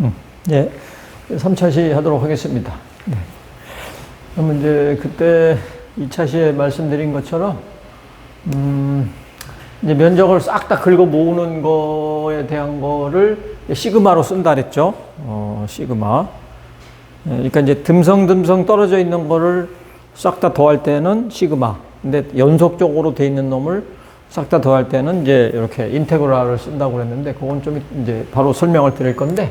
음, 예, 3차 시 하도록 하겠습니다. 네. 그러면 이제 그때 2차 시에 말씀드린 것처럼, 음, 이제 면적을 싹 다 긁어 모으는 거에 대한 거를 시그마로 쓴다 그랬죠. 어, 시그마. 예, 그러니까 이제 듬성듬성 떨어져 있는 거를 싹 다 더할 때는 시그마. 근데 연속적으로 돼 있는 놈을 싹 다 더할 때는 이제 이렇게 인테그랄을 쓴다고 그랬는데 그건 좀 이제 바로 설명을 드릴 건데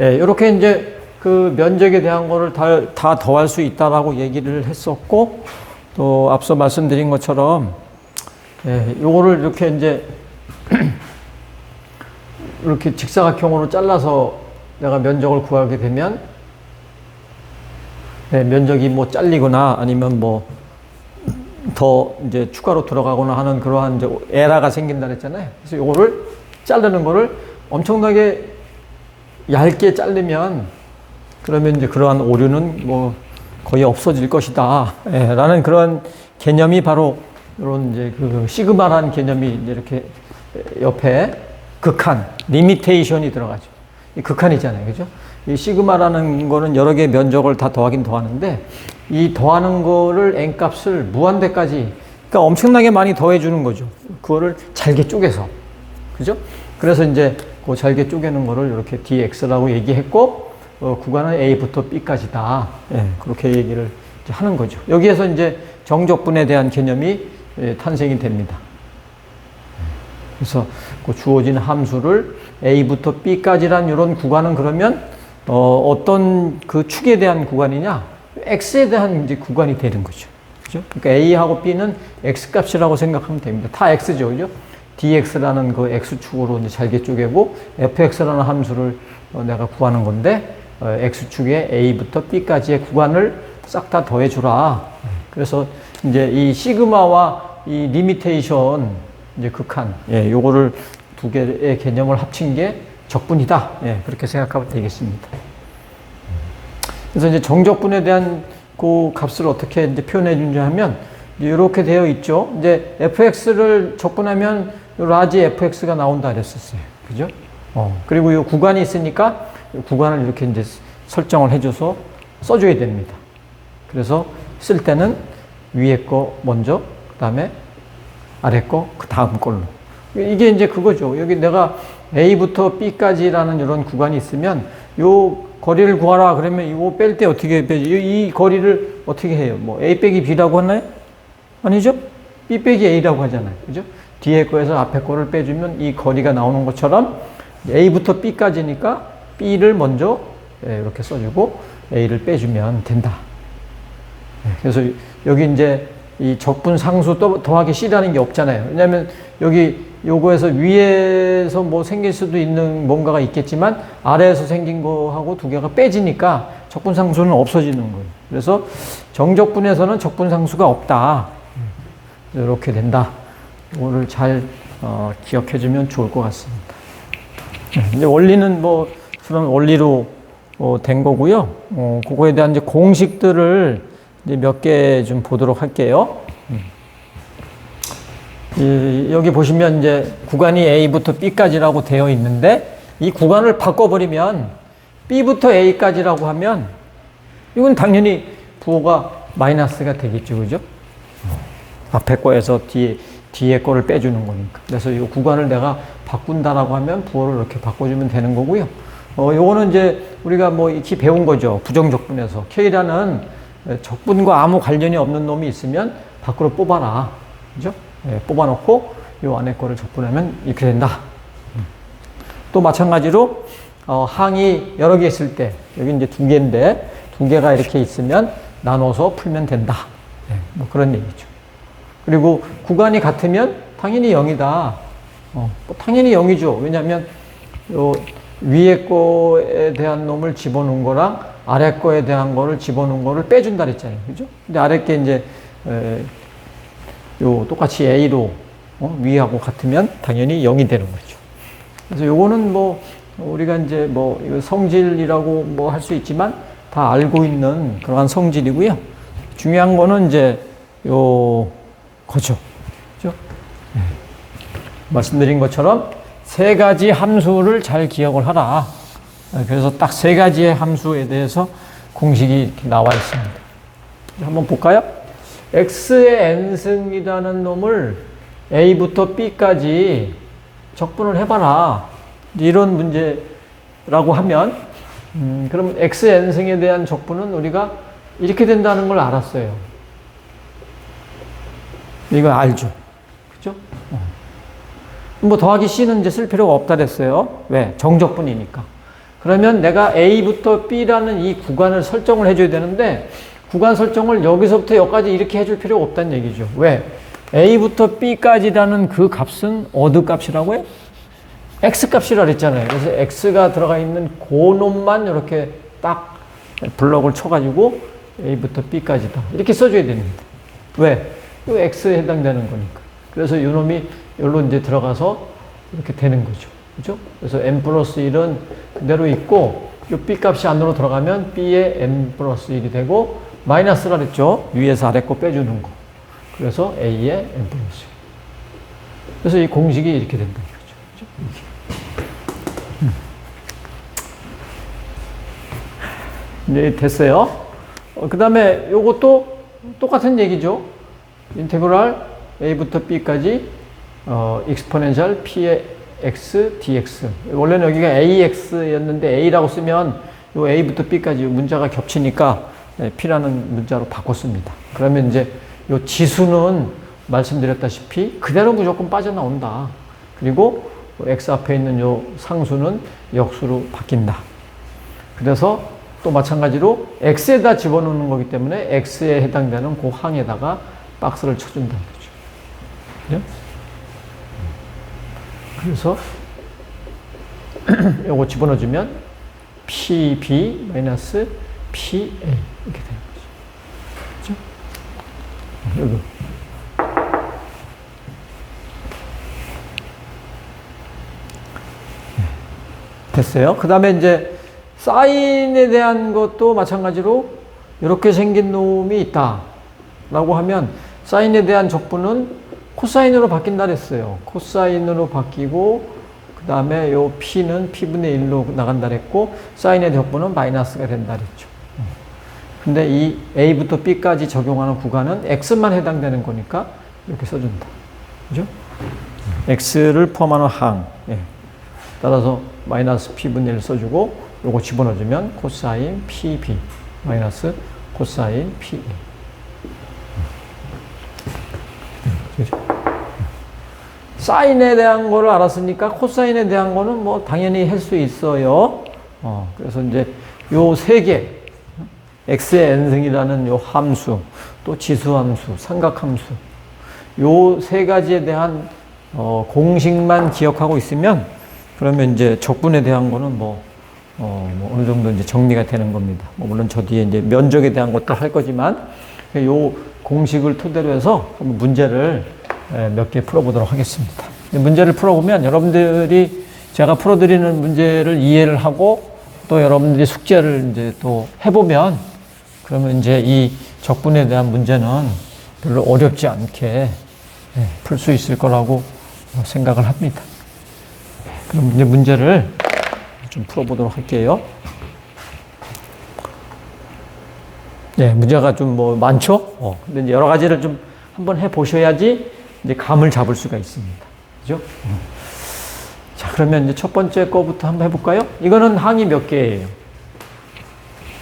예, 이렇게 이제 그 면적에 대한 거를 다, 다 더할 수 있다라고 얘기를 했었고 또 앞서 말씀드린 것처럼 예, 요거를 이렇게 이제 이렇게 직사각형으로 잘라서 내가 면적을 구하게 되면 네, 면적이 뭐 잘리거나 아니면 뭐 더 이제 추가로 들어가거나 하는 그러한 이제 에라가 생긴다 그랬잖아요. 그래서 요거를 자르는 거를 엄청나게 얇게 자르면 그러면 이제 그러한 오류는 뭐 거의 없어질 것이다. 예, 라는 그런 개념이 바로 이런 이제 그 시그마라는 개념이 이렇게 옆에 극한, 리미테이션이 들어가죠. 이 극한이잖아요. 그죠? 이 시그마라는 거는 여러 개의 면적을 다 더하긴 더하는데 이 더하는 거를 n 값을 무한대까지 그러니까 엄청나게 많이 더해 주는 거죠. 그거를 잘게 쪼개서. 그죠? 그래서 이제 그 잘게 쪼개는 거를 이렇게 dx라고 얘기했고 어, 구간은 a부터 b까지다. 예, 그렇게 얘기를 이제 하는 거죠. 여기에서 이제 정적분에 대한 개념이 예, 탄생이 됩니다. 그래서 그 주어진 함수를 a부터 b까지란 이런 구간은 그러면 어, 어떤 그 축에 대한 구간이냐? x에 대한 이제 구간이 되는 거죠. 그죠? 그러니까 a하고 b는 x 값이라고 생각하면 됩니다. 다 x죠. 그죠? Dx라는 그 x축으로 이제 잘게 쪼개고 fx라는 함수를 어, 내가 구하는 건데 어, x축에 a부터 b까지의 구간을 싹 다 더해 주라. 그래서 이제 이 시그마와 이 리미테이션 이제 극한 예, 요거를 두 개의 개념을 합친 게 적분이다. 예, 그렇게 생각하면 되겠습니다. 그래서 이제 정적분에 대한 그 값을 어떻게 이제 표현해 주냐 하면 이렇게 되어 있죠. 이제 fx를 적분하면 라지 fx가 나온다 그랬었어요. 그죠? 어, 그리고 이 구간이 있으니까 이 구간을 이렇게 이제 설정을 해줘서 써줘야 됩니다. 그래서 쓸 때는 위에 거 먼저, 그 다음에 아래 거, 그 다음 걸로. 이게 이제 그거죠. 여기 내가 A부터 B까지라는 이런 구간이 있으면 요 거리를 구하라 그러면 이거 뺄 때 어떻게 빼지? 이, 이 거리를 어떻게 해요? 뭐 A 빼기 B라고 하나요? 아니죠? B 빼기 A라고 하잖아요. 그죠? 뒤에 거에서 앞에 거를 빼주면 이 거리가 나오는 것처럼 A부터 B까지니까 B를 먼저 예, 이렇게 써주고 A를 빼주면 된다. 예, 그래서 여기 이제 이 적분 상수 또 더하기 C라는 게 없잖아요. 왜냐하면 여기 요거에서 위에서 뭐 생길 수도 있는 뭔가가 있겠지만 아래에서 생긴 거하고 두 개가 빼지니까 적분 상수는 없어지는 거예요. 그래서 정적분에서는 적분 상수가 없다. 이렇게 된다. 이거를 잘 어, 기억해 주면 좋을 것 같습니다. 네, 이제 원리는 뭐 그런 원리로 어, 된 거고요. 어, 그거에 대한 이제 공식들을 몇 개 좀 보도록 할게요. 음. 이, 여기 보시면 이제 구간이 A부터 B까지라고 되어 있는데 이 구간을 바꿔버리면 B부터 A까지라고 하면 이건 당연히 부호가 마이너스가 되겠죠. 그죠? 앞에 거에서 뒤에, 뒤에 거를 빼주는 거니까. 그래서 이 구간을 내가 바꾼다라고 하면 부호를 이렇게 바꿔주면 되는 거고요. 어, 요거는 이제 우리가 뭐 익히 배운 거죠. 부정적분에서. K라는 적분과 아무 관련이 없는 놈이 있으면 밖으로 뽑아라. 그죠? 예, 뽑아놓고 요 안에 거를 적분하면 이렇게 된다. 또 마찬가지로 어, 항이 여러 개 있을 때 여기 이제 두 개인데 두 개가 이렇게 있으면 나눠서 풀면 된다. 예, 뭐 그런 얘기죠. 그리고 구간이 같으면 당연히 0이다. 어, 뭐 당연히 0이죠. 왜냐하면 요 위에 거에 대한 놈을 집어넣은 거랑 아래 거에 대한 거를 집어넣은 거를 빼준다 그랬잖아요. 그죠? 근데 아래 게 이제 에, 요 똑같이 A로 어, 위하고 같으면 당연히 0이 되는 거죠. 그래서 요거는 뭐 우리가 이제 뭐 성질이라고 뭐 할 수 있지만 다 알고 있는 그러한 성질이고요. 중요한 거는 이제 요 거죠. 그죠? 네. 말씀드린 것처럼 세 가지 함수를 잘 기억을 하라. 아, 그래서 딱 세 가지의 함수에 대해서 공식이 나와 있습니다. 한번 볼까요? x의 n승이라는 놈을 a부터 b까지 적분을 해봐라. 이런 문제라고 하면, 음, 그럼 x n승에 대한 적분은 우리가 이렇게 된다는 걸 알았어요. 이거 알죠? 그죠? 어. 뭐 더하기 c는 이제 쓸 필요가 없다 그랬어요. 왜? 정적분이니까. 그러면 내가 a부터 b라는 이 구간을 설정을 해줘야 되는데, 구간 설정을 여기서부터 여기까지 이렇게 해줄 필요가 없다는 얘기죠. 왜? a부터 b까지라는 그 값은 어느 값이라고요? x 값이라 그랬잖아요. 그래서 x가 들어가 있는 그 놈만 이렇게 딱 블럭을 쳐가지고 a부터 b까지다. 이렇게 써줘야 됩니다. 왜? 이 x에 해당되는 거니까. 그래서 이 놈이 여기로 이제 들어가서 이렇게 되는 거죠. 그죠? 그래서 n 플러스 1은 그대로 있고, 이 b 값이 안으로 들어가면 b의 n 플러스 1이 되고, 마이너스라 그랬죠? 위에서 아래 거 빼주는 거. 그래서 a의 n 플러스 1. 그래서 이 공식이 이렇게 된다. 이거죠. 그죠? 네, 됐어요. 어, 그 다음에 요것도 똑같은 얘기죠. 인테그랄 a부터 b까지 어, 익스포넨셜 p의 x dx. 원래는 여기가 ax였는데 a라고 쓰면 요 a부터 b까지 문자가 겹치니까 네, p라는 문자로 바꿨습니다. 그러면 이제 요 지수는 말씀드렸다시피 그대로 무조건 빠져나온다. 그리고 x 앞에 있는 요 상수는 역수로 바뀐다. 그래서 또 마찬가지로 x에다 집어넣는 거기 때문에 x에 해당되는 그 항에다가 박스를 쳐준다는 거죠. 그죠? 그래서 요거 집어넣어주면 pb 마이너스 pa 이렇게 되는 거죠. 그죠? 여기. 네. 됐어요. 그 다음에 이제 사인에 대한 것도 마찬가지로 이렇게 생긴 놈이 있다. 라고 하면 사인에 대한 적분은 코사인으로 바뀐다 그랬어요. 코사인으로 바뀌고 그 다음에 요 p는 p분의 1로 나간다 그랬고 사인의 적분은 마이너스가 된다 그랬죠. 근데 이 a부터 b까지 적용하는 구간은 x만 해당되는 거니까 이렇게 써준다. 그죠? x를 포함하는 항. 예. 따라서 마이너스 p분의 1 써주고 요거 집어넣어주면 코사인 pb 마이너스 코사인 pa. 그죠? 사인에 대한 거를 알았으니까 코사인에 대한 거는 뭐 당연히 할 수 있어요. 어, 그래서 이제 요 세 개, x의 n승이라는 요 함수, 또 지수함수, 삼각함수, 요 세 가지에 대한 어, 공식만 기억하고 있으면 그러면 이제 적분에 대한 거는 뭐, 어, 뭐 어느 정도 이제 정리가 되는 겁니다. 뭐 물론 저 뒤에 이제 면적에 대한 것도 할 거지만 요 공식을 토대로 해서 문제를 몇 개 풀어보도록 하겠습니다. 문제를 풀어보면 여러분들이 제가 풀어드리는 문제를 이해를 하고 또 여러분들이 숙제를 이제 또 해보면 그러면 이제 이 적분에 대한 문제는 별로 어렵지 않게 풀 수 있을 거라고 생각을 합니다. 그럼 이제 문제를 좀 풀어보도록 할게요. 네, 문제가 좀 뭐 많죠? 어, 근데 여러 가지를 좀 한번 해 보셔야지 이제 감을 잡을 수가 있습니다. 그죠? 어. 자, 그러면 이제 첫 번째 거부터 한번 해볼까요? 이거는 항이 몇 개예요?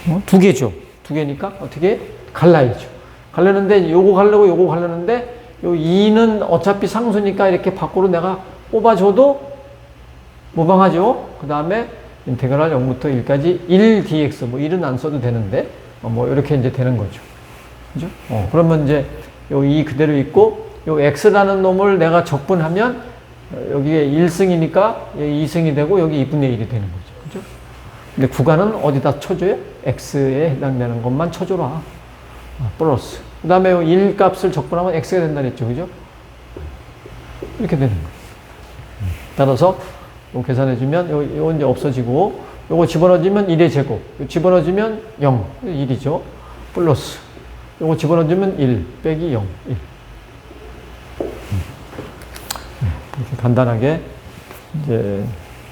어? 두 개죠. 두 개니까 어떻게 갈라야죠. 갈르는데 요거 갈르고 요거 갈르는데 요 2는 어차피 상수니까 이렇게 밖으로 내가 뽑아줘도 무방하죠. 그 다음에 인테그랄 0부터 1까지 1dx 뭐 1은 안 써도 되는데 어, 뭐 이렇게 이제 되는 거죠. 그죠? 어, 그러면 이제 요 2 그대로 있고 요 x라는 놈을 내가 적분하면 어, 여기에 1승이니까 2승이 되고 여기 2분의 1이 되는 거죠. 그죠? 근데 구간은 어디다 쳐줘요? x에 해당되는 것만 쳐줘라. 아, 플러스. 그 다음에 요1 값을 적분하면 x가 된다 그랬죠. 그죠? 이렇게 되는 거예요. 따라서 요 계산해주면 요, 요 이제 없어지고 요거 집어넣어주면 1의 제곱 요 집어넣어주면 0 1이죠 플러스 요거 집어넣어주면 1 빼기 0 1 이렇게 간단하게 이제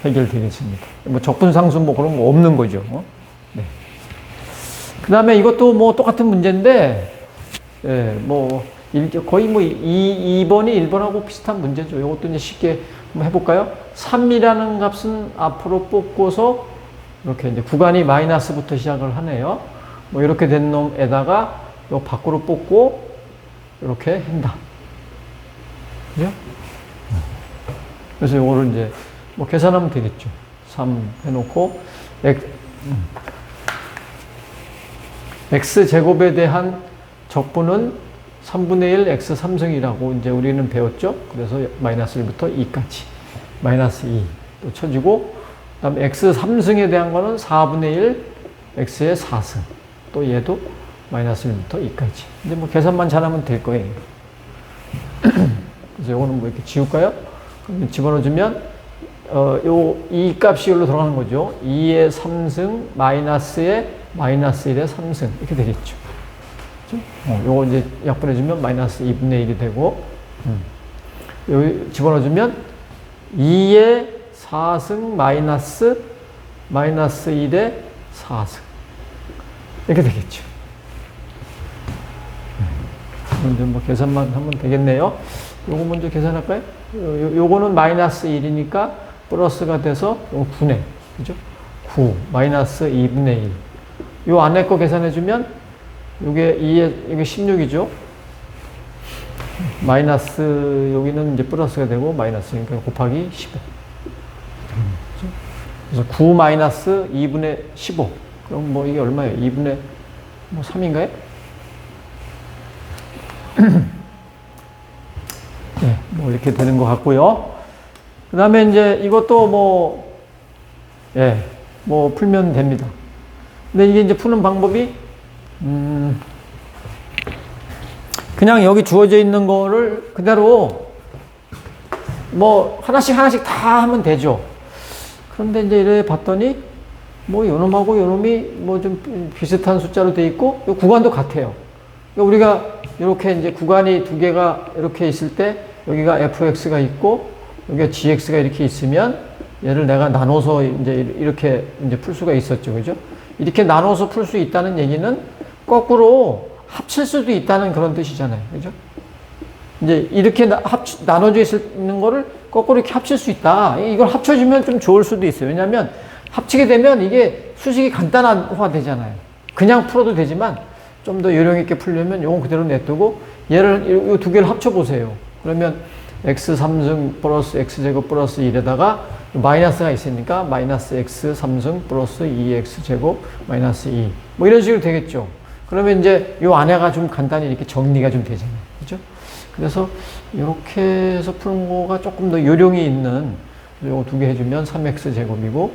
해결되겠습니다. 뭐 적분상수 뭐 그런 거 없는 거죠. 어? 네. 그 다음에 이것도 뭐 똑같은 문제인데, 예, 뭐, 일- 거의 뭐 2, 2번이 1번하고 비슷한 문제죠. 이것도 이제 쉽게 한번 해볼까요? 3이라는 값은 앞으로 뽑고서 이렇게 이제 구간이 마이너스부터 시작을 하네요. 뭐 이렇게 된 놈에다가 요 밖으로 뽑고 이렇게 한다. 그죠? 그래서 요거를 이제 뭐 계산하면 되겠죠. 3 해놓고 x, 음. x 제곱에 대한 적분은 3분의 1 x 3승이라고 이제 우리는 배웠죠. 그래서 마이너스 1부터 2까지 마이너스 2 또 쳐주고 그다음 x 3승에 대한 거는 4분의 1 x의 4승 또 얘도 마이너스 1부터 2까지 이제 뭐 계산만 잘하면 될 거예요. 그래서 요거는 뭐 이렇게 지울까요? 집어넣어주면 어, 요, 이 값이 여기로 들어가는 거죠. 2의 3승, 마이너스의 마이너스 1의 3승. 이렇게 되겠죠. 그죠? 어, 이제 약분해주면 마이너스 2분의 1이 되고, 음. 여기 집어넣어주면 2의 4승, 마이너스, 마이너스 1의 4승. 이렇게 되겠죠. 음. 이제 뭐 계산만 하면 되겠네요. 요거 먼저 계산할까요? 요, 요- 요 거는 마이너스 1이니까 플러스가 돼서 요거 9네. 그죠? 9 마이너스 2분의 1. 요 안에 거 계산해 주면 요게 2에 이게 16이죠. 마이너스 여기는 이제 플러스가 되고 마이너스니까 곱하기 15. 그죠? 그래서 9 마이너스 2분의 15. 그럼 뭐 이게 얼마예요? 2분의 뭐 3인가요? 네, 뭐 이렇게 되는 것 같고요. 그 다음에 이제 이것도 뭐, 예, 뭐 풀면 됩니다. 근데 이게 이제 푸는 방법이, 음, 그냥 여기 주어져 있는 거를 그대로 뭐 하나씩 하나씩 다 하면 되죠. 그런데 이제 이래 봤더니 뭐 요놈하고 요놈이 뭐 좀 비슷한 숫자로 돼 있고 요 구간도 같아요. 그러니까 우리가 이렇게 이제 구간이 두 개가 이렇게 있을 때 여기가 fx가 있고 여기가 gx가 이렇게 있으면 얘를 내가 나눠서 이제 이렇게 이제 풀 수가 있었죠. 그죠? 이렇게 나눠서 풀 수 있다는 얘기는 거꾸로 합칠 수도 있다는 그런 뜻이잖아요. 그죠? 이제 이렇게 나, 합, 나눠져 있는 거를 거꾸로 이렇게 합칠 수 있다. 이걸 합쳐주면 좀 좋을 수도 있어요. 왜냐하면 합치게 되면 이게 수식이 간단화 되잖아요. 그냥 풀어도 되지만 좀 더 요령 있게 풀려면 요건 그대로 냅두고 얘를 이두 개를 합쳐 보세요. 그러면 x 3승 플러스 x 제곱 플러스 1에다가 마이너스가 있으니까 마이너스 x 3승 플러스 2x 제곱 마이너스 2. 뭐 이런 식으로 되겠죠. 그러면 이제 요 안에가 좀 간단히 이렇게 정리가 좀 되잖아요. 그죠? 그래서 이렇게 해서 푸는 거가 조금 더 요령이 있는 요거 두 개 해주면 3x 제곱이고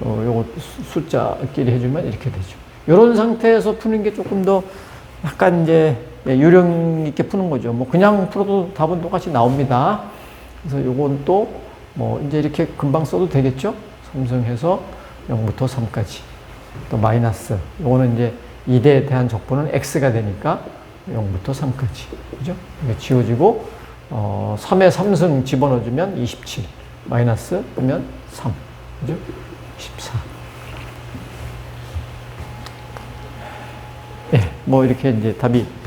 어, 요거 수- 숫자끼리 해주면 이렇게 되죠. 이런 상태에서 푸는 게 조금 더 약간 이제 예, 요령 있게 푸는 거죠. 뭐 그냥 풀어도 답은 똑같이 나옵니다. 그래서 요건 또 뭐 이제 이렇게 금방 써도 되겠죠. 삼성해서 0부터 3까지 또 마이너스 요거는 이제 2대에 대한 적분은 x가 되니까 0부터 3까지 그죠? 지워지고 어, 3에 3승 집어넣어주면 27 마이너스 그러면 3 그죠? 14 예, 뭐 이렇게 이제 답이 예,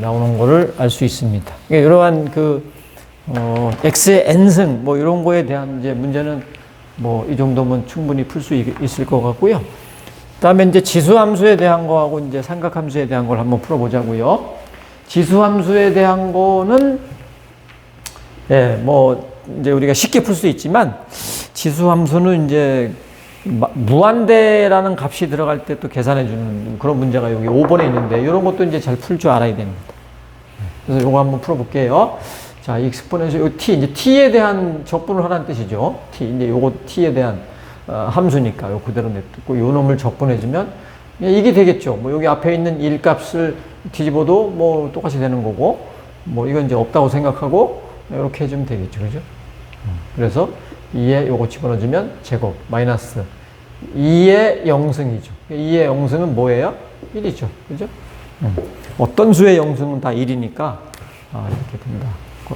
나오는 거를 알 수 있습니다. 그러니까 이러한 그 어, x의 n승 뭐 이런 거에 대한 이제 문제는 뭐 이 정도면 충분히 풀 수 있을 것 같고요. 그다음에 이제 지수 함수에 대한 거하고 이제 삼각 함수에 대한 걸 한번 풀어보자고요. 지수 함수에 대한 거는 예, 뭐 이제 우리가 쉽게 풀 수 있지만 지수 함수는 이제 마- 무한대라는 값이 들어갈 때 또 계산해 주는 그런 문제가 여기 5번에 있는데 이런 것도 이제 잘 풀 줄 알아야 됩니다. 그래서 이거 한번 풀어볼게요. 자, 익스포넨셜 요 t 이제 t에 대한 적분을 하라는 뜻이죠. t 이제 요거 t에 대한 어, 함수니까 요 그대로 냅두고 요 놈을 적분해 주면 이게 되겠죠. 뭐 여기 앞에 있는 1 값을 뒤집어도 뭐 똑같이 되는 거고 뭐 이건 이제 없다고 생각하고 이렇게 해주면 되겠죠. 그죠? 음, 그래서 2에 요거 집어넣어주면 제곱 마이너스 2의 영승이죠. 2의 영승은 뭐예요? 1이죠. 그죠? 음. 어떤 수의 영승은 다 1이니까 아, 이렇게 된다.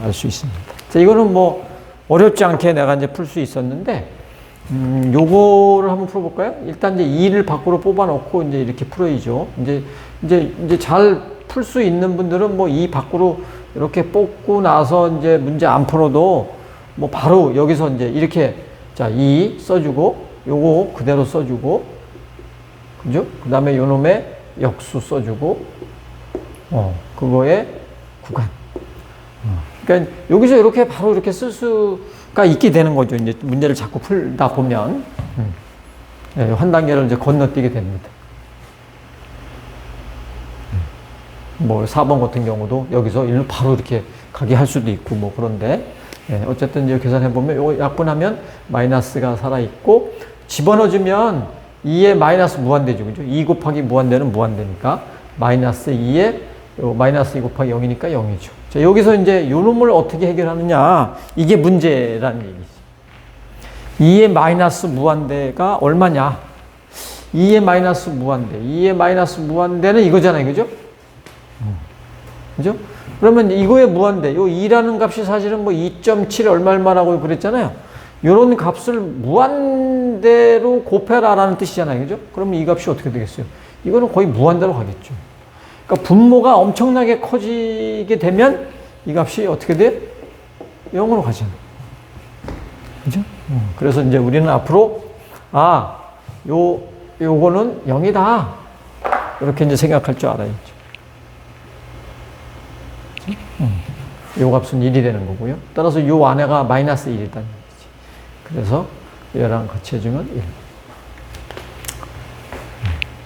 알 수 있습니다. 자, 이거는 뭐 어렵지 않게 내가 이제 풀 수 있었는데 음, 요거를 한번 풀어볼까요? 일단 이제 2를 밖으로 뽑아놓고 이제 이렇게 풀어야죠. 이제, 이제, 이제 잘 풀 수 있는 분들은 뭐2 밖으로 이렇게 뽑고 나서 이제 문제 안 풀어도 뭐 바로 여기서 이제 이렇게 자, 2 써주고 요거 그대로 써주고 그죠? 그 다음에 요 놈의 역수 써주고 어, 그거의 구간. 어. 그러니까 여기서 이렇게 바로 이렇게 쓸 수가 있게 되는 거죠. 이제 문제를 자꾸 풀다 보면. 음. 네, 한 단계를 이제 건너뛰게 됩니다. 음. 뭐 4번 같은 경우도 여기서 바로 이렇게 가게 할 수도 있고 뭐 그런데 예, 어쨌든 이제 계산해 보면 요거 약분하면 마이너스가 살아 있고 집어넣어 주면 2에 마이너스 무한대죠. 그죠? 2 곱하기 무한대는 무한대니까 마이너스 2에 요 마이너스 2 곱하기 0이니까 0이죠. 자, 여기서 이제 요 놈을 어떻게 해결하느냐. 이게 문제라는 얘기지. 2의 마이너스 무한대가 얼마냐? 2의 마이너스 무한대. 2의 마이너스 무한대는 이거잖아요. 그죠? 그죠? 그러면 이거의 무한대. 요 2라는 값이 사실은 뭐 2.7 얼마 얼마라고 그랬잖아요. 요런 값을 무한대로 곱해라라는 뜻이잖아요. 그죠? 그러면 이 값이 어떻게 되겠어요? 이거는 거의 무한대로 가겠죠. 그러니까 분모가 엄청나게 커지게 되면 이 값이 어떻게 돼? 0으로 가잖아요. 그죠? 음, 그래서 이제 우리는 앞으로, 아, 요, 요거는 0이다. 이렇게 이제 생각할 줄 알아야 죠. 그죠? 음, 요 값은 1이 되는 거고요. 따라서 요 안에가 마이너스 1이다는 얘기지. 그래서 얘랑 같이 해주면 1.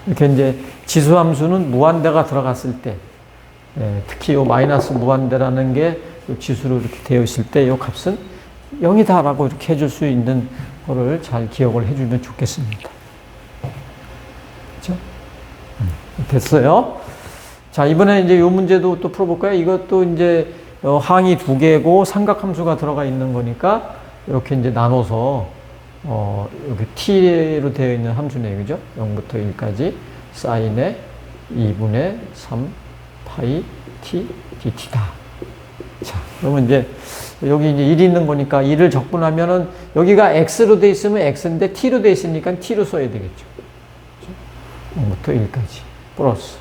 이렇게 이제 지수함수는 무한대가 들어갔을 때, 예, 특히 요 마이너스 무한대라는 게요 지수로 이렇게 되어 있을 때 요 값은 0이다라고 이렇게 해줄 수 있는 거를 잘 기억을 해주면 좋겠습니다. 그죠? 음, 됐어요. 자, 이번에 이제 요 문제도 또 풀어볼까요? 이것도 이제 어, 항이 두 개고 삼각함수가 들어가 있는 거니까 이렇게 이제 나눠서 어, 여기 t로 되어 있는 함수네요. 그죠? 0부터 1까지 사인의 2분의 3 파이 t dt다. 자, 그러면 이제 여기 이제 1이 있는 거니까 1을 적분하면은 여기가 x로 돼 있으면 x인데 t로 돼 있으니까 t로 써야 되겠죠. 0부터 1까지 플러스.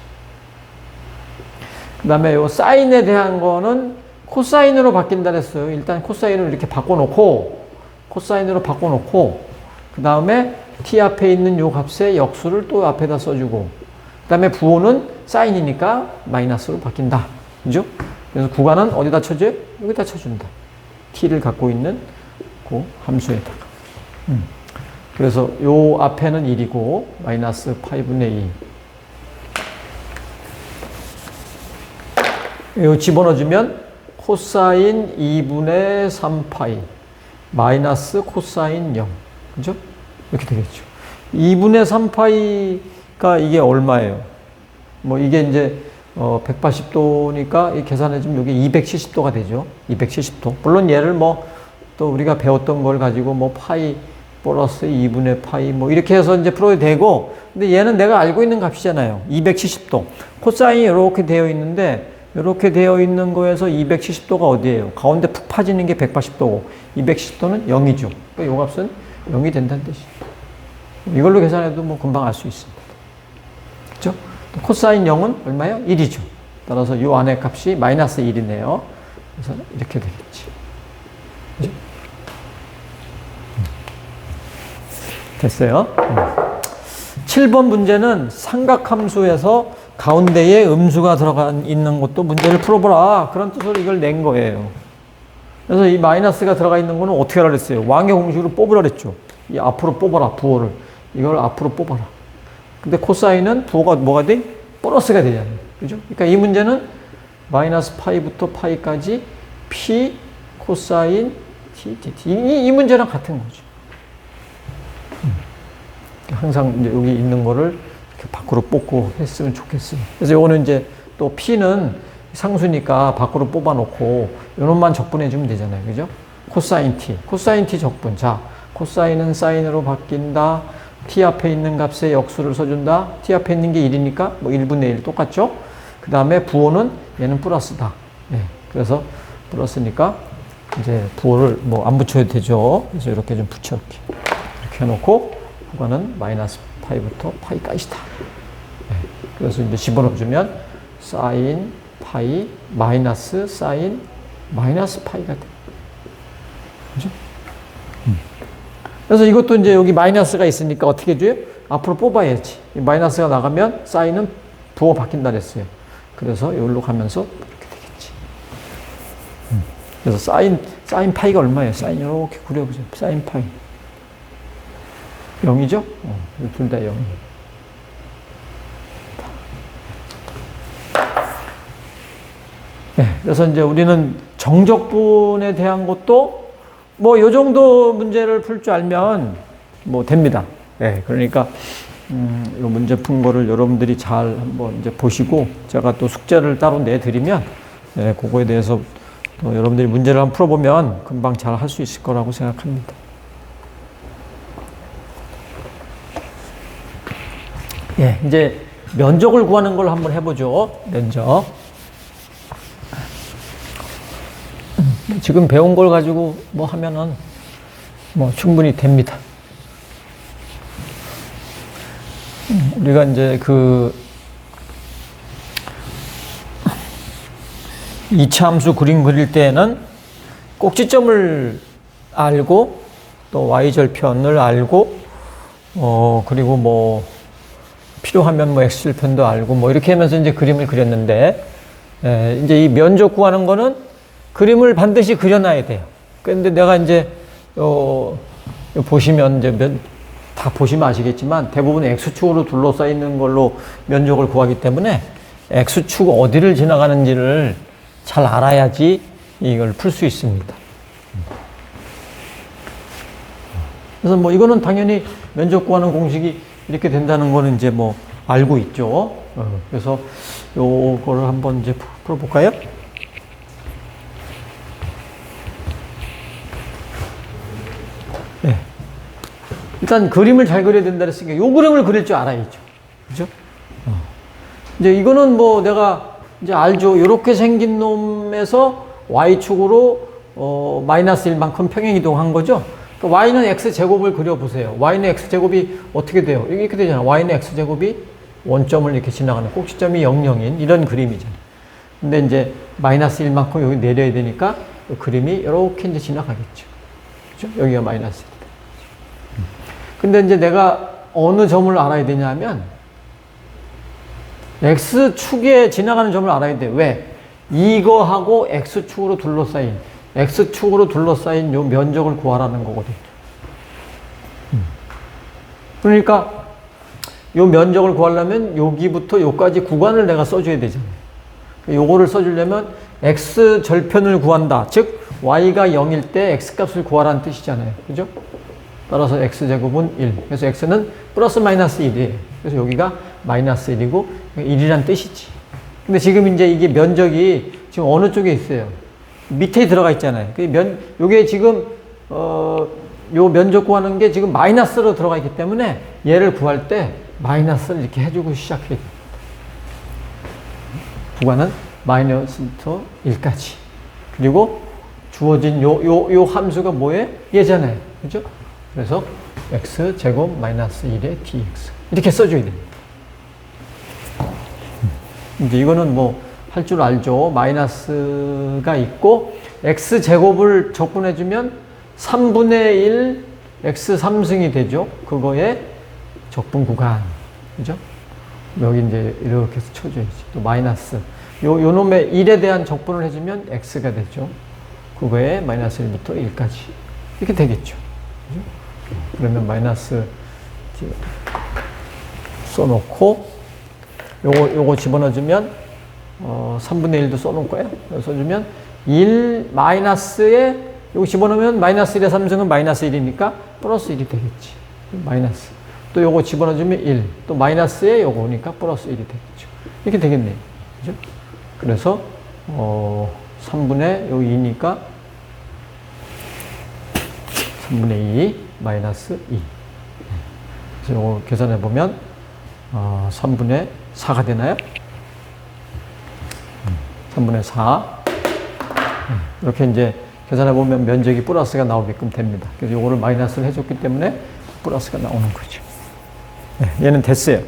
그 다음에 요 사인에 대한 거는 코사인으로 바뀐다 그랬어요. 일단 코사인을 이렇게 바꿔놓고 코사인으로 바꿔놓고 그 다음에 t 앞에 있는 요 값의 역수를 또 앞에다 써주고 그 다음에 부호는 사인이니까 마이너스로 바뀐다. 그죠? 그래서 구간은 어디다 쳐줘요? 여기다 쳐준다. t를 갖고 있는 그 함수에다가. 음. 그래서 요 앞에는 1이고 마이너스 8분의 2. 요 집어넣어주면 코사인 2분의 3파이 마이너스 코사인 0. 그죠? 이렇게 되겠죠. 2분의 3파이가 이게 얼마예요? 뭐 이게 이제 어 180도니까 이 계산해 주면 이게 270도가 되죠. 270도. 물론 얘를 뭐 또 우리가 배웠던 걸 가지고 뭐 파이 플러스 2분의 파이 뭐 이렇게 해서 이제 풀어도 되고 근데 얘는 내가 알고 있는 값이잖아요. 270도. 코사인이 이렇게 되어 있는데 이렇게 되어 있는 거에서 270도가 어디예요? 가운데 푹 파지는 게 180도고 270도는 0이죠. 그러니까 이 값은 0이 된다는 뜻이죠. 이걸로 계산해도 뭐 금방 알 수 있습니다. 그죠? 코사인 0은 얼마예요? 1이죠. 따라서 이 안에 값이 마이너스 1이네요. 그래서 이렇게 되겠지. 그죠? 됐어요. 7번 문제는 삼각함수에서 가운데에 음수가 들어가 있는 것도 문제를 풀어보라. 그런 뜻으로 이걸 낸 거예요. 그래서 이 마이너스가 들어가 있는 거는 어떻게 하라 그랬어요? 왕의 공식으로 뽑으라 그랬죠. 이 앞으로 뽑아라, 부호를. 이걸 앞으로 뽑아라. 근데 코사인은 부호가 뭐가 돼? 플러스가 되잖아요. 그죠? 그러니까 이 문제는 마이너스 파이부터 파이까지 p 코사인 t, t, t. 이, 이 문제랑 같은 거죠. 항상 이제 여기 있는 거를 밖으로 뽑고 했으면 좋겠어요. 그래서 요거는 이제 또 P는 상수니까 밖으로 뽑아놓고 요놈만 적분해주면 되잖아요. 그죠? 코사인 T. 코사인 T 적분. 자, 코사인은 사인으로 바뀐다. T 앞에 있는 값에 역수를 써준다. T 앞에 있는 게 1이니까 뭐 1분의 1 똑같죠? 그 다음에 부호는 얘는 플러스다. 네. 그래서 플러스니까 이제 부호를 뭐 안 붙여도 되죠. 그래서 이렇게 좀 붙여볼게. 이렇게. 해놓고 구간은 마이너스 파이부터 파이까지다. 네. 그래서 이제 집어넣어주면 사인 파이 마이너스 사인 마이너스 파이가 돼. 그죠? 음. 그래서 이것도 이제 여기 마이너스가 있으니까 어떻게 돼요? 앞으로 뽑아야지. 이 마이너스가 나가면 사인은 부호 바뀐다 그랬어요. 그래서 여기로 가면서 이렇게 되겠지. 음. 그래서 사인, 사인 파이가 얼마예요? 사인 이렇게 그려보세요. 사인 파이. 0이죠? 어, 둘다 0. 네, 그래서 이제 우리는 정적분에 대한 것도 뭐 요 정도 문제를 풀 줄 알면 뭐 됩니다. 네, 그러니까 음, 이 문제 푼 거를 여러분들이 잘 한번 이제 보시고 제가 또 숙제를 따로 내드리면 네, 그거에 대해서 또 여러분들이 문제를 한번 풀어보면 금방 잘 할 수 있을 거라고 생각합니다. 예, 이제 면적을 구하는 걸 한번 해보죠. 면적. 지금 배운 걸 가지고 뭐 하면은 뭐 충분히 됩니다. 음, 우리가 이제 그 이차함수 그림 그릴 때는 꼭지점을 알고 또 y절편을 알고 어 그리고 뭐 필요하면 뭐 x절편도 알고 뭐 이렇게 하면서 이제 그림을 그렸는데 에, 이제 이 면적 구하는 거는 그림을 반드시 그려놔야 돼요. 그런데 내가 이제 어, 보시면 이제 면, 다 보시면 아시겠지만 대부분 x축으로 둘러싸 있는 걸로 면적을 구하기 때문에 x축 어디를 지나가는지를 잘 알아야지 이걸 풀 수 있습니다. 그래서 뭐 이거는 당연히 면적 구하는 공식이 이렇게 된다는 거는 이제 뭐 알고 있죠. 어, 그래서 요거를 한번 이제 풀어볼까요? 네. 일단 그림을 잘 그려야 된다 그랬으니까 요 그림을 그릴 줄 알아야죠. 그죠? 어. 이제 이거는 뭐 내가 이제 알죠. 이렇게 생긴 놈에서 y축으로 어, 마이너스 1만큼 평행 이동한 거죠. 그러니까 y는 x 제곱을 그려보세요. y는 x 제곱이 어떻게 돼요? 이렇게 되잖아. y는 x 제곱이 원점을 이렇게 지나가는 꼭지점이 0, 0인 이런 그림이잖아. 근데 이제 마이너스 1만큼 여기 내려야 되니까 그 그림이 이렇게 이제 지나가겠죠. 그죠? 여기가 마이너스 1이다. 근데 이제 내가 어느 점을 알아야 되냐면 x축에 지나가는 점을 알아야 돼. 왜? 이거하고 x축으로 둘러싸인 x축으로 둘러싸인 요 면적을 구하라는 거거든. 그러니까 요 면적을 구하려면 여기부터 여기까지 구간을 내가 써줘야 되잖아요. 요거를 써주려면 x 절편을 구한다. 즉 y가 0일 때 x 값을 구하라는 뜻이잖아요. 그죠? 따라서 x제곱은 1. 그래서 x는 플러스 마이너스 1이에요. 그래서 여기가 마이너스 1이고 1이란 뜻이지. 근데 지금 이제 이게 면적이 지금 어느 쪽에 있어요? 밑에 들어가 있잖아요. 그 면, 요게 지금, 어, 요 면적 구하는 게 지금 마이너스로 들어가 있기 때문에 얘를 구할 때 마이너스를 이렇게 해주고 시작해야 됩니다. 구간은 마이너스부터 1까지. 그리고 주어진 요, 요, 요 함수가 뭐예요? 얘잖아요. 그죠? 그래서 x 제곱 마이너스 1의 dx. 이렇게 써줘야 됩니다. 이제 이거는 뭐 할 줄 알죠. 마이너스가 있고 x 제곱을 적분해주면 3분의 1 x 3승이 되죠. 그거에 적분 구간. 그죠? 여기 이제 이렇게 해서 쳐줘야지. 또 마이너스. 요, 요 놈의 1에 대한 적분을 해주면 x가 되죠. 그거에 마이너스 1부터 1까지. 이렇게 되겠죠. 그죠? 그러면 마이너스 써놓고 요거, 요거 집어넣어주면 어, 3분의 1도 써놓을 거예요. 써주면 1 마이너스에 요거 집어넣으면 마이너스 1의 3승은 마이너스 1이니까 플러스 1이 되겠지. 마이너스. 또 요거 집어넣어주면 1. 또 마이너스에 요거 오니까 플러스 1이 되겠죠. 이렇게 되겠네요. 그죠? 그래서, 어, 3분의 요 2니까 3분의 2 마이너스 2. 그래서 요거 계산해 보면, 어, 3분의 4가 되나요? 3분의 4. 이렇게 이제 계산해 보면 면적이 플러스가 나오게끔 됩니다. 그래서 요거를 마이너스를 해줬기 때문에 플러스가 나오는 거죠. 네, 얘는 됐어요.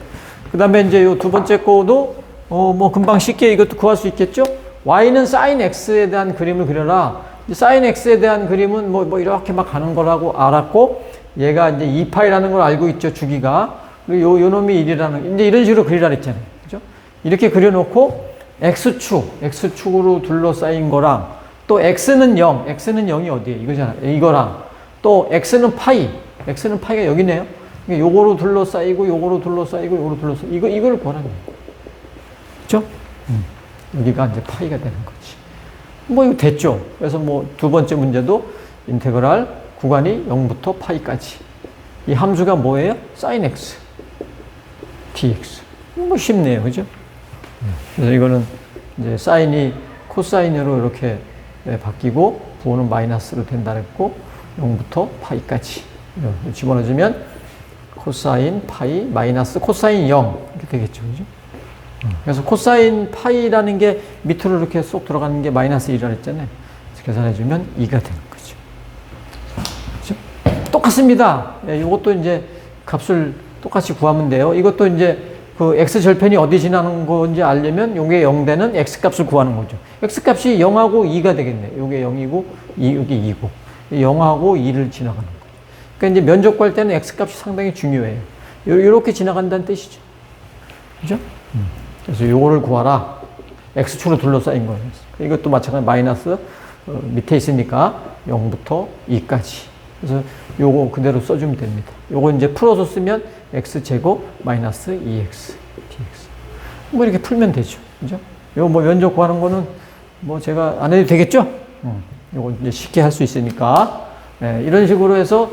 그 다음에 이제 요두 번째 거도 어, 뭐 금방 쉽게 이것도 구할 수 있겠죠? y는 sin x에 대한 그림을 그려라. sin x에 대한 그림은 뭐, 뭐 이렇게 막 가는 거라고 알았고 얘가 이제 2파이라는 걸 알고 있죠, 주기가. 그리고 요, 요 놈이 1이라는, 이제 이런 식으로 그리라 그랬잖아요. 그죠? 이렇게 그려놓고 x축, x축으로 둘러싸인 거랑 또 x는 0, x는 0이 어디에? 이거잖아. 이거랑 또 x는 파이, x는 파이가 여기네요. 그러니까 요거로 둘러싸이고 요거로 둘러싸이고 요거로 둘러싸이고 이거 이걸 구하라는 거예요. 그죠? 음. 여기가 이제 파이가 되는 거지. 뭐 이거 됐죠. 그래서 뭐 두 번째 문제도 인테그랄 구간이 0부터 파이까지. 이 함수가 뭐예요? sin x, dx. 뭐 쉽네요. 그죠? 그래서 이거는 이제 사인이 코사인으로 이렇게 네, 바뀌고 부호는 마이너스로 된다 그랬고 0부터 파이까지 집어넣어주면 코사인 파이 마이너스 코사인 0 이렇게 되겠죠. 그죠? 그래서 코사인 파이라는 게 밑으로 이렇게 쏙 들어가는 게 마이너스 1이라 했잖아요. 계산해주면 2가 되는 거죠. 그죠? 똑같습니다. 예, 이것도 이제 값을 똑같이 구하면 돼요. 이것도 이제 그 x 절편이 어디 지나는 건지 알려면 요게 0 되는 x 값을 구하는 거죠. x 값이 0하고 2가 되겠네. 요게 0이고 2, 요게 2고 0하고 2를 지나가는 거죠. 그러니까 이제 면적 구할 때는 x 값이 상당히 중요해요. 요, 요렇게 지나간다는 뜻이죠. 그죠? 그래서 요거를 구하라. x축으로 둘러싸인 거예요. 이것도 마찬가지 마이너스 어, 밑에 있으니까 0부터 2까지. 그래서 요거 그대로 써주면 됩니다. 요거 이제 풀어서 쓰면 x제곱 마이너스 2x dx. 뭐 이렇게 풀면 되죠. 그죠? 요거 뭐 면적 구하는 거는 뭐 제가 안 해도 되겠죠? 음, 요거 이제 쉽게 할 수 있으니까. 예, 이런 식으로 해서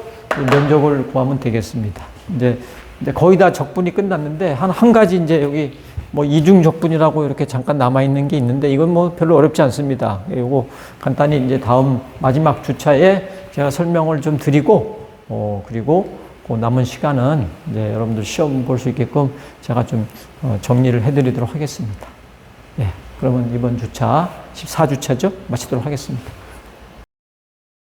면적을 구하면 되겠습니다. 이제, 이제 거의 다 적분이 끝났는데 한, 한 가지 이제 여기 뭐 이중 적분이라고 이렇게 잠깐 남아 있는 게 있는데 이건 뭐 별로 어렵지 않습니다. 이거 간단히 이제 다음 마지막 주차에 제가 설명을 좀 드리고 어 그리고 그 남은 시간은 이제 여러분들 시험 볼 수 있게끔 제가 좀 어, 정리를 해드리도록 하겠습니다. 예, 그러면 이번 주차 14주차죠 마치도록 하겠습니다.